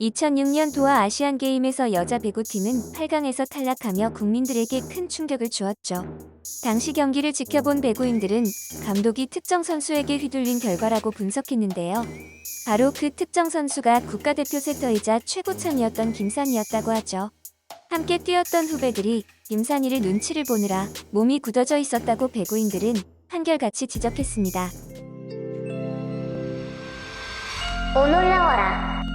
2006년 도하 아시안 게임에서 여자 배구팀은 8강에서 탈락하며 국민들에게 큰 충격을 주었죠. 당시 경기를 지켜본 배구인들은 감독이 특정 선수에게 휘둘린 결과라고 분석했는데요. 바로 그 특정 선수가 국가대표 세터이자 최고참이었던 김산이었다고 하죠. 함께 뛰었던 후배들이 김산이를 눈치를 보느라 몸이 굳어져 있었다고 배구인들은 한결같이 지적했습니다. 오 놀라워라.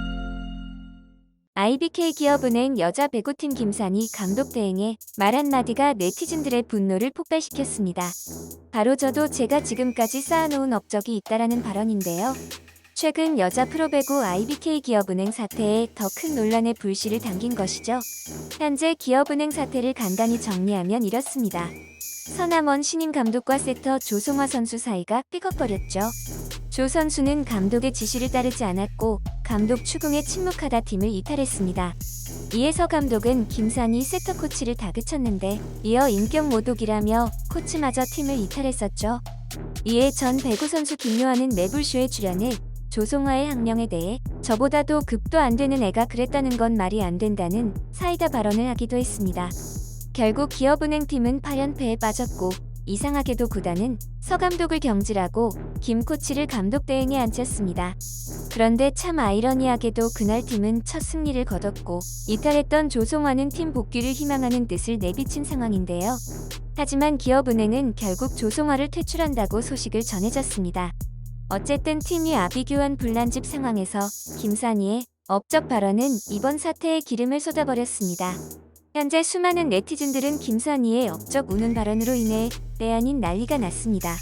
IBK 기업은행 여자 배구팀 김산이 감독 대행에 말 한마디가 네티즌들의 분노를 폭발시켰습니다. 바로 저도 제가 지금까지 쌓아놓은 업적이 있다라는 발언인데요. 최근 여자 프로배구 IBK 기업은행 사태에 더 큰 논란의 불씨를 당긴 것이죠. 현재 기업은행 사태를 간단히 정리하면 이렇습니다. 서남원 신임 감독과 세터 조송화 선수 사이가 삐걱거렸죠. 조 선수는 감독의 지시를 따르지 않았고 감독 추궁에 침묵하다 팀을 이탈했습니다. 이에 서 감독은 김산이 세터 코치를 다그쳤는데 이어 인격 모독이라며 코치마저 팀을 이탈했었죠. 이에 전 배구 선수 김요한은 매불쇼에 출연해 조송화의 학령에 대해 저보다도 급도 안 되는 애가 그랬다는 건 말이 안 된다는 사이다 발언을 하기도 했습니다. 결국 기업은행 팀은 8연패에 빠졌고 이상하게도 구단은 서 감독을 경질하고 김 코치를 감독 대행에 앉혔습니다. 그런데 참 아이러니하게도 그날 팀은 첫 승리를 거뒀고 이탈했던 조송화는 팀 복귀를 희망하는 뜻을 내비친 상황인데요. 하지만 기업은행은 결국 조송화를 퇴출한다고 소식을 전해졌습니다. 어쨌든 팀이 아비규환 불난집 상황에서 김산희의 업적 발언은 이번 사태에 기름을 쏟아버렸습니다. 현재 수많은 네티즌들은 김산희의 업적 우는 발언으로 인해 때 아닌 난리가 났습니다.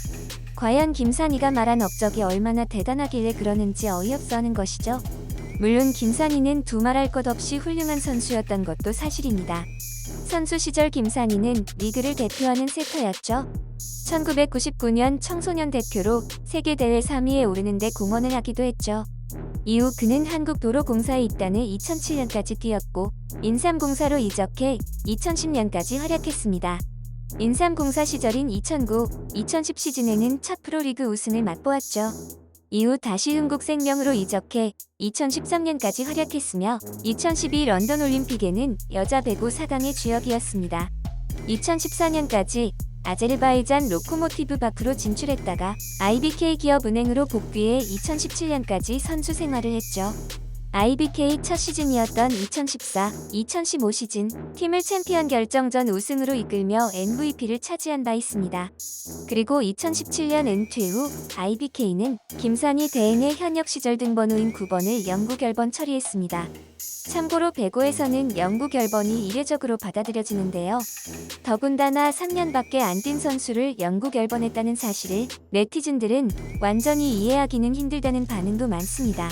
과연 김산희가 말한 업적이 얼마나 대단하길래 그러는지 어이없어 하는 것이죠. 물론 김산희는 두말할 것 없이 훌륭한 선수였던 것도 사실입니다. 선수 시절 김산희는 리그를 대표하는 세터였죠. 1999년 청소년 대표로 세계대회 3위에 오르는데 공헌을 하기도 했죠. 이후 그는 한국도로공사에 입단해 2007년까지 뛰었고 인삼공사로 이적해 2010년까지 활약했습니다. 인삼공사 시절인 2009, 2010 시즌에는 첫 프로리그 우승을 맛보았죠. 이후 다시 흥국생명으로 이적해 2013년까지 활약했으며 2012 런던 올림픽에는 여자 배구 4강의 주역이었습니다. 2014년까지 아제르바이잔 로코모티브 바크로 진출했다가 IBK 기업은행으로 복귀해 2017년까지 선수 생활을 했죠. IBK 첫 시즌이었던 2014-2015 시즌 팀을 챔피언 결정전 우승으로 이끌며 MVP를 차지한 바 있습니다. 그리고 2017년 은퇴 후 IBK는 김산희 대행의 현역 시절 등번호인 9번을 영구 결번 처리했습니다. 참고로 배구에서는 영구 결번이 이례적으로 받아들여지는데요. 더군다나 3년밖에 안 뛴 선수를 영구 결번했다는 사실을 네티즌들은 완전히 이해하기는 힘들다는 반응도 많습니다.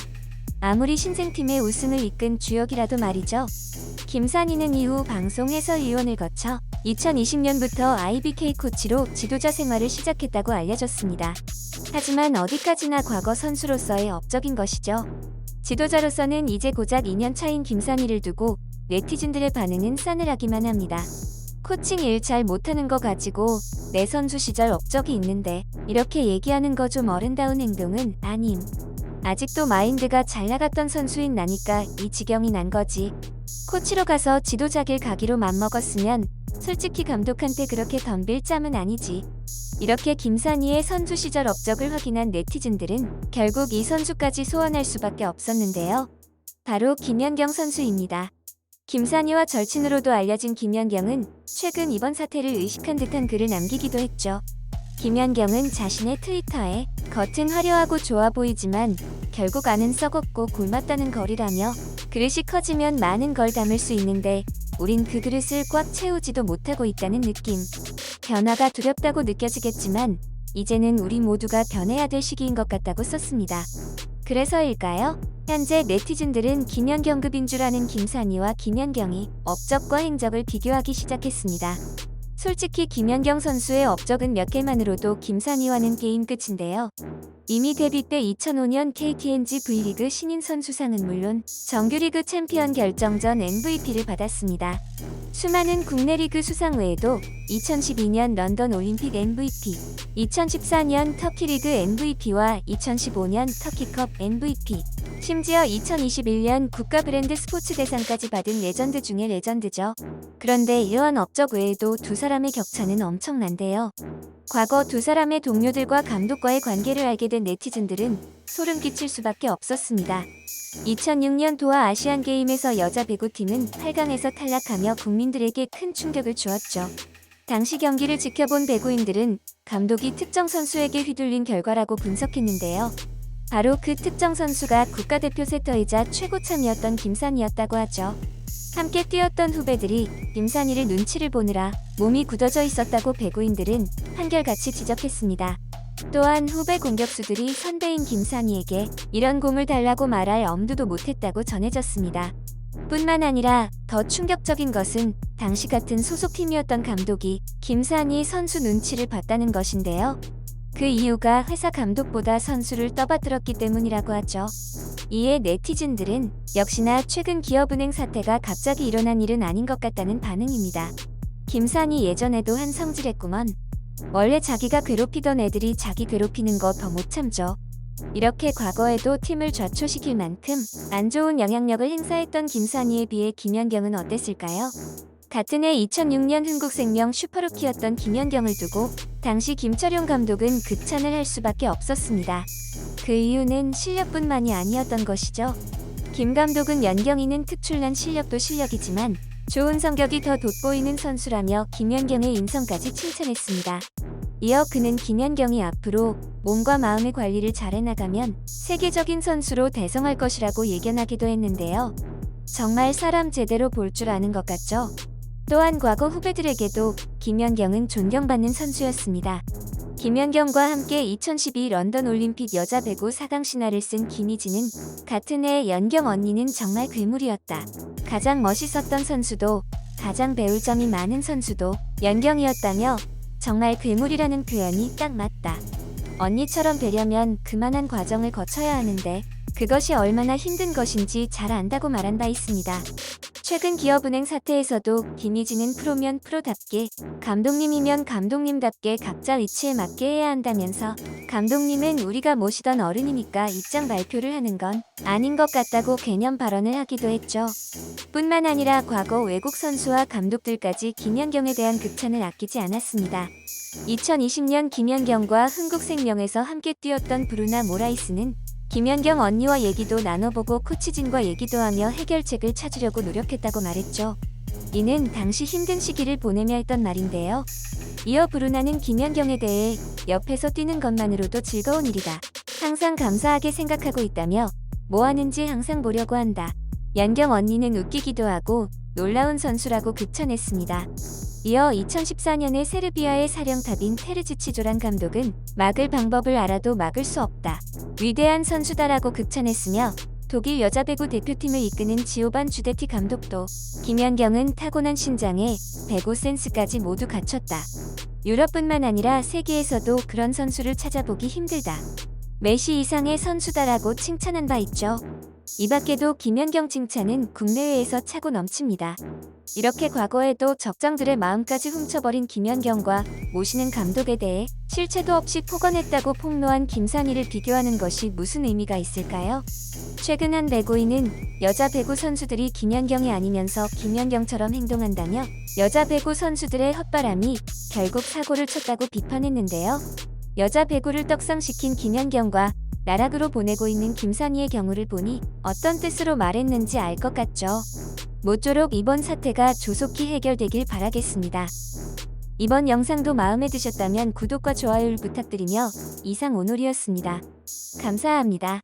아무리 신생팀의 우승을 이끈 주역이라도 말이죠. 김산희는 이후 방송 해설위원을 거쳐 2020년부터 IBK 코치로 지도자 생활을 시작했다고 알려졌습니다. 하지만 어디까지나 과거 선수로서의 업적인 것이죠. 지도자로서는 이제 고작 2년 차인 김산희를 두고 네티즌들의 반응은 싸늘하기만 합니다. 코칭 일 잘 못하는 거 가지고 내 선수 시절 업적이 있는데 이렇게 얘기하는 거 좀 어른다운 행동은 아님. 아직도 마인드가 잘 나갔던 선수인 나니까 이 지경이 난 거지. 코치로 가서 지도자길 가기로 맘먹었으면 솔직히 감독한테 그렇게 덤빌 짬은 아니지. 이렇게 김산희의 선수 시절 업적을 확인한 네티즌들은 결국 이 선수까지 소환할 수밖에 없었는데요. 바로 김연경 선수입니다. 김산희와 절친으로도 알려진 김연경은 최근 이번 사태를 의식한 듯한 글을 남기기도 했죠. 김연경은 자신의 트위터에 겉은 화려하고 좋아 보이지만 결국 안은 썩었고 곪았다는 거리라며 그릇이 커지면 많은 걸 담을 수 있는데 우린 그 그릇을 꽉 채우지도 못하고 있다는 느낌. 변화가 두렵다고 느껴지겠지만 이제는 우리 모두가 변해야 될 시기인 것 같다고 썼습니다. 그래서일까요? 현재 네티즌들은 김연경급인 줄 아는 김산희와 김연경이 업적과 행적을 비교하기 시작했습니다. 솔직히 김연경 선수의 업적은 몇 개만으로도 김산희와는 게임 끝인데요. 이미 데뷔 때 2005년 KTNG V리그 신인 선 수상은 물론 정규리그 챔피언 결정전 MVP를 받았습니다. 수많은 국내 리그 수상 외에도 2012년 런던 올림픽 MVP, 2014년 터키 리그 MVP와 2015년 터키컵 MVP, 심지어 2021년 국가 브랜드 스포츠 대상까지 받은 레전드 중의 레전드죠. 그런데 이러한 업적 외에도 두 사람의 격차는 엄청난데요. 과거 두 사람의 동료들과 감독과의 관계를 알게 된 네티즌들은 소름 끼칠 수밖에 없었습니다. 2006년 도하 아시안 게임에서 여자 배구팀은 8강에서 탈락하며 국민들에게 큰 충격을 주었죠. 당시 경기를 지켜본 배구인들은 감독이 특정 선수에게 휘둘린 결과라고 분석했는데요. 바로 그 특정 선수가 국가대표 세터이자 최고참이었던 김산이었다고 하죠. 함께 뛰었던 후배들이 김산이를 눈치를 보느라 몸이 굳어져 있었다고 배구인들은 한결같이 지적했습니다. 또한 후배 공격수들이 선배인 김산이에게 이런 공을 달라고 말할 엄두도 못했다고 전해졌습니다. 뿐만 아니라 더 충격적인 것은 당시 같은 소속팀이었던 감독이 김산이 선수 눈치를 봤다는 것인데요. 그 이유가 회사 감독보다 선수를 떠받들었기 때문이라고 하죠. 이에 네티즌들은 역시나 최근 기업은행 사태가 갑자기 일어난 일은 아닌 것 같다는 반응입니다. 김산이 예전에도 한 성질했구먼. 원래 자기가 괴롭히던 애들이 자기 괴롭히는 거 더 못 참죠. 이렇게 과거에도 팀을 좌초시킬 만큼 안 좋은 영향력을 행사했던 김산이에 비해 김연경은 어땠을까요? 같은 해 2006년 흥국생명 슈퍼루키였던 김연경을 두고 당시 김철용 감독은 극찬을 할 수밖에 없었습니다. 그 이유는 실력뿐만이 아니었던 것이죠. 김 감독은 연경이는 특출난 실력도 실력이지만 좋은 성격이 더 돋보이는 선수라며 김연경의 인성까지 칭찬했습니다. 이어 그는 김연경이 앞으로 몸과 마음의 관리를 잘 해나가면 세계적인 선수로 대성할 것이라고 예견하기도 했는데요. 정말 사람 제대로 볼 줄 아는 것 같죠? 또한 과거 후배들에게도 김연경은 존경받는 선수였습니다. 김연경과 함께 2012 런던 올림픽 여자 배구 4강 신화를 쓴 김희진은 같은 해 연경 언니는 정말 괴물이었다. 가장 멋있었던 선수도 가장 배울 점이 많은 선수도 연경이었다며 정말 괴물이라는 표현이 딱 맞다. 언니처럼 되려면 그만한 과정을 거쳐야 하는데 그것이 얼마나 힘든 것인지 잘 안다고 말한 바 있습니다. 최근 기업은행 사태에서도 김희진은 프로면 프로답게 감독님이면 감독님답게 각자 위치에 맞게 해야 한다면서 감독님은 우리가 모시던 어른이니까 입장 발표를 하는 건 아닌 것 같다고 개념 발언을 하기도 했죠. 뿐만 아니라 과거 외국 선수와 감독들까지 김연경에 대한 극찬을 아끼지 않았습니다. 2020년 김연경과 흥국생명에서 함께 뛰었던 브루나 모라이스는 김연경 언니와 얘기도 나눠보고 코치진과 얘기도 하며 해결책을 찾으려고 노력했다고 말했죠. 이는 당시 힘든 시기를 보내며 했던 말인데요. 이어 브루나는 김연경에 대해 옆에서 뛰는 것만으로도 즐거운 일이다. 항상 감사하게 생각하고 있다며 뭐 하는지 항상 보려고 한다. 연경 언니는 웃기기도 하고 놀라운 선수라고 극찬했습니다. 이어 2014년에 세르비아의 사령탑인 테르지치조란 감독은 막을 방법을 알아도 막을 수 없다. 위대한 선수다라고 극찬했으며 독일 여자 배구 대표팀을 이끄는 지오반 주데티 감독도 김연경은 타고난 신장에 배구 센스까지 모두 갖췄다. 유럽뿐만 아니라 세계에서도 그런 선수를 찾아보기 힘들다. 메시 이상의 선수다라고 칭찬한 바 있죠. 이 밖에도 김연경 칭찬은 국내외에서 차고 넘칩니다. 이렇게 과거에도 적장들의 마음까지 훔쳐버린 김연경과 모시는 감독에 대해 실체도 없이 폭언했다고 폭로한 김산희를 비교하는 것이 무슨 의미가 있을까요? 최근 한 배구인은 여자 배구 선수들이 김연경이 아니면서 김연경처럼 행동한다며 여자 배구 선수들의 헛바람이 결국 사고를 쳤다고 비판했는데요. 여자 배구를 떡상시킨 김연경과 나락으로 보내고 있는 김선희의 경우를 보니 어떤 뜻으로 말했는지 알 것 같죠. 모쪼록 이번 사태가 조속히 해결되길 바라겠습니다. 이번 영상도 마음에 드셨다면 구독과 좋아요를 부탁드리며 이상 오놀이었습니다. 감사합니다.